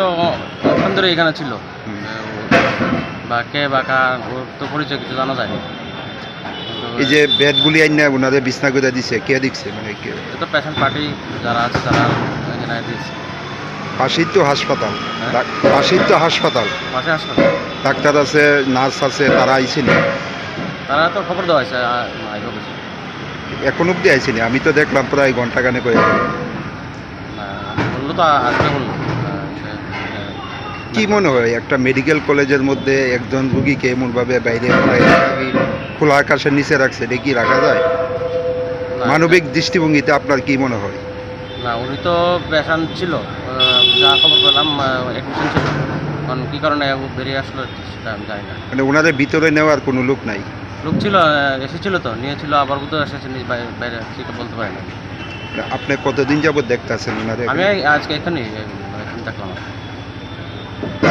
তো ধরে এখানে ছিল। বা কে বা কার ওর তো পরিচয় কিছু জানা যায়নি। এই যে বেডগুলি আইনা ওনাদের বিছনা করে দিছে কে দিচ্ছে? মানে কে? তো পেশেন্ট পার্টি যারা আছে তারা এখানে দিয়েছে। পাশেই তো হাসপাতাল। হ্যাঁ। পাশেই তো হাসপাতাল। পাশে হাসপাতাল। ডাক্তার আছে নার্স আছে তারা আইসেনি তারা তো খবর দেওয়া হয়েছে এখন অব্দি আইসেনি আমি তো দেখলাম প্রায় ঘণ্টা গানে করে বলল তো আসবে বলল। কি মনে হয়? একটা মেডিকেল কলেজের মধ্যে একজন রুগীকে এমনভাবে বাইরে খোলা আকাশের নিচে রাখছে এটা কি রাখা যায়? মানবিক দৃষ্টিভঙ্গিতে আপনার কি মনে হয়? না উনি তো পেশেন্ট ছিল। যা খবর পেলাম অ্যাডমিশন ছিল। কারণ কী কারণে বেরিয়ে আসলো সেটা আমি জানি না। মানে ওনাদের ভিতরে নেওয়ার কোনো লোক নাই? লোক ছিল এসেছিল তো নিয়েছিল আবার কোথাও এসেছে বাইরে সেটা বলতে পারি না। আপনি কতদিন যাবত দেখতেছেন ওনারে আমি আজকে এখানে দেখলাম।